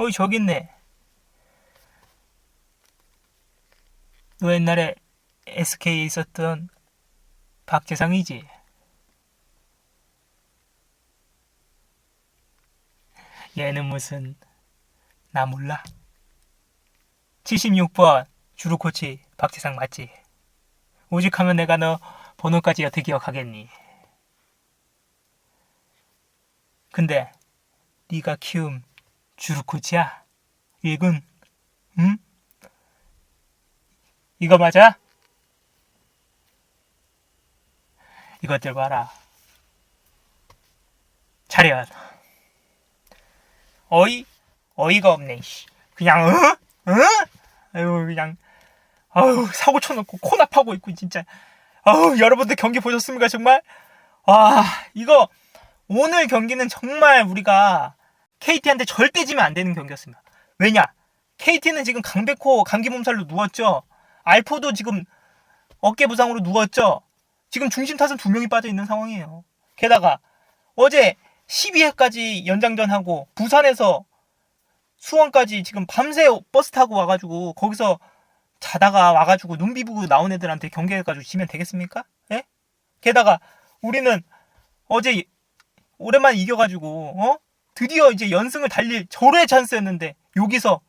어이 저기 있네. 너 옛날에 SK에 있었던 박재상이지? 얘는 무슨 나 몰라. 76번 주루 코치 박재상 맞지? 오직하면 내가 너 번호까지 여태 기억하겠니? 근데 네가 키움 코치야? 일군? 응? 이거 맞아? 이것들 봐라. 차렷. 어이? 어이가 없네, 씨. 그냥, 어? 어? 아유, 그냥, 아유, 사고 쳐놓고 코납하고 있고, 진짜. 아유, 여러분들 경기 보셨습니까, 정말? 와, 이거, 오늘 경기는 정말 우리가 KT한테 절대 지면 안 되는 경기였습니다. 왜냐? KT는 지금 강백호 감기 몸살로 누웠죠. 알포도 지금 어깨 부상으로 누웠죠. 지금 중심 타선 두 명이 빠져 있는 상황이에요. 게다가 어제 12회까지 연장전하고 부산에서 수원까지 지금 밤새 버스 타고 와가지고 거기서 자다가 와가지고 눈 비비고 나온 애들한테 경기해가지고 지면 되겠습니까? 예? 게다가 우리는 어제 오랜만에 이겨가지고 어 드디어 이제 연승을 달릴 절호의 찬스였는데 여기서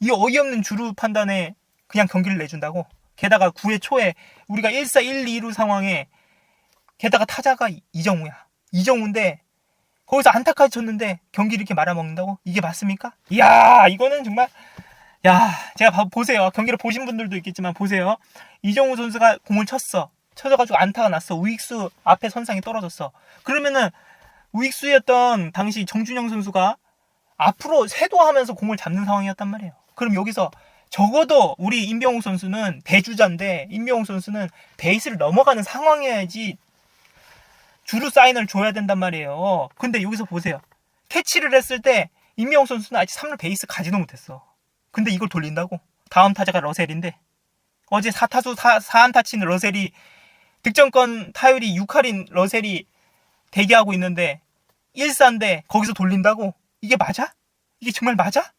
이 어이없는 주루 판단에 그냥 경기를 내준다고? 게다가 9회 초에 우리가 1사 1, 2루 상황에 게다가 타자가 이정우야. 이정우인데 거기서 안타까지 쳤는데 경기를 이렇게 말아먹는다고? 이게 맞습니까? 이야 이거는 정말 야 제가 봐- 보세요. 경기를 보신 분들도 있겠지만 보세요. 이정우 선수가 공을 쳤어. 쳐져가지고 안타가 났어. 우익수 앞에 선상에 떨어졌어. 그러면은 우익수였던 당시 정준영 선수가 앞으로 세도하면서 공을 잡는 상황이었단 말이에요. 그럼 여기서 적어도 우리 임병욱 선수는 배주자인데 임병욱 선수는 베이스를 넘어가는 상황이어야지 주루 사인을 줘야 된단 말이에요. 근데 여기서 보세요. 캐치를 했을 때 임병욱 선수는 아직 3루 베이스 가지도 못했어. 근데 이걸 돌린다고? 다음 타자가 러셀인데 어제 4타수 4, 4안타 친 러셀이 득점권 타율이 6할인 러셀이 대기하고 있는데 1사인데 거기서 돌린다고? 이게 맞아? 이게 정말 맞아?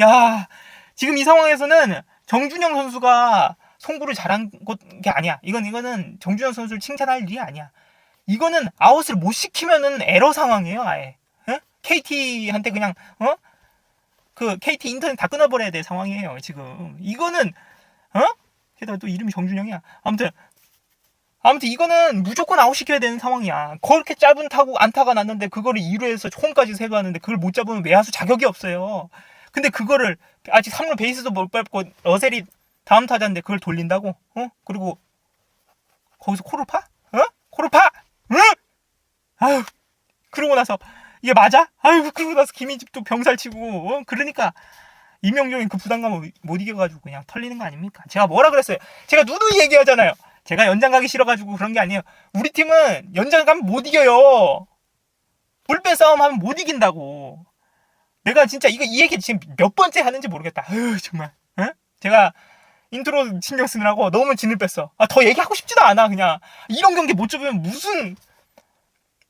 야 지금 이 상황에서는 정준영 선수가 송구를 잘한 것- 게 아니야. 이건 이거는 정준영 선수를 칭찬할 일이 아니야. 이거는 아웃을 못 시키면은 에러 상황이에요, 아예. 에? KT한테 그냥 어? 그 KT 인터넷 다 끊어버려야 될 상황이에요, 지금. 이거는 어? 게다가 또 이름이 정준영이야. 아무튼 아무튼 이거는 무조건 아웃시켜야 되는 상황이야. 그렇게 짧은 타구 안타가 났는데 그거를 2루에서 홈까지 세도하는데 그걸 못 잡으면 외야수 자격이 없어요. 근데 그거를 아직 3루 베이스도 못 밟고 러셀이 다음 타자인데 그걸 돌린다고? 어? 그리고 거기서 코를 파? 어? 코를 파? 응? 아유 그러고 나서 이게 맞아? 아유 그러고 나서 김희집도 병살 치고 어? 그러니까 이명종이 그 부담감을 못 이겨가지고 그냥 털리는 거 아닙니까? 제가 뭐라 그랬어요? 제가 누누이 얘기하잖아요. 제가 연장 가기 싫어가지고 그런 게 아니에요. 우리 팀은 연장 가면 못 이겨요. 불펜 싸움 하면 못 이긴다고. 내가 진짜 이거 이 얘기 지금 몇 번째 하는지 모르겠다. 아유 정말. 응? 제가 인트로 신경 쓰느라고 너무 진을 뺐어. 아, 더 얘기하고 싶지도 않아 그냥. 이런 경기 못 잡으면 무슨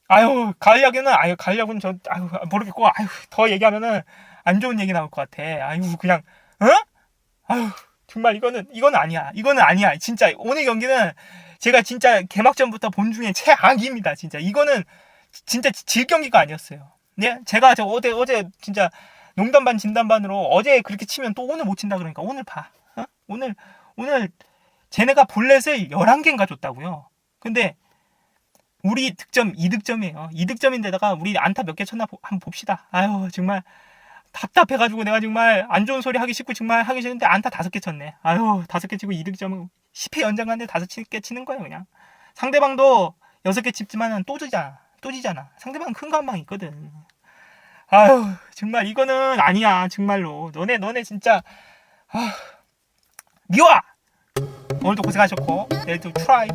아유 가을 야구는 아유 가을 야구는 저 아유 모르겠고 아유 더 얘기하면은 안 좋은 얘기 나올 것 같아. 아유 그냥 어? 아유 정말 이거는 이거는 아니야. 이거는 아니야. 진짜 오늘 경기는 제가 진짜 개막전부터 본 중에 최악입니다. 진짜 이거는 진짜 질 경기가 아니었어요. 네, 제가 저 어제 어제 진짜 농담 반 진담 반으로 어제 그렇게 치면 또 오늘 못 친다 그러니까 오늘 봐. 어? 오늘 오늘 쟤네가 볼넷을 11개인가 줬다고요. 근데 우리 득점 2득점이에요. 2득점인데다가 우리 안타 몇 개 쳤나 보- 한번 봅시다. 아유 정말 답답해가지고 내가 정말 안 좋은 소리 하기 싫고 정말 하기 싫은데 안타 다섯 개 쳤네. 아유 다섯 개 치고 2득점은 10회 연장 가는데 다섯 개 치는 거예요 그냥. 상대방도 여섯 개 칩지만은 또 지잖아. 또 지잖아. 상대방은 큰거한방 있거든. 아유 정말 이거는 아니야 정말로. 너네 너네 진짜 아 미워. 오늘도 고생하셨고 내일도 트라이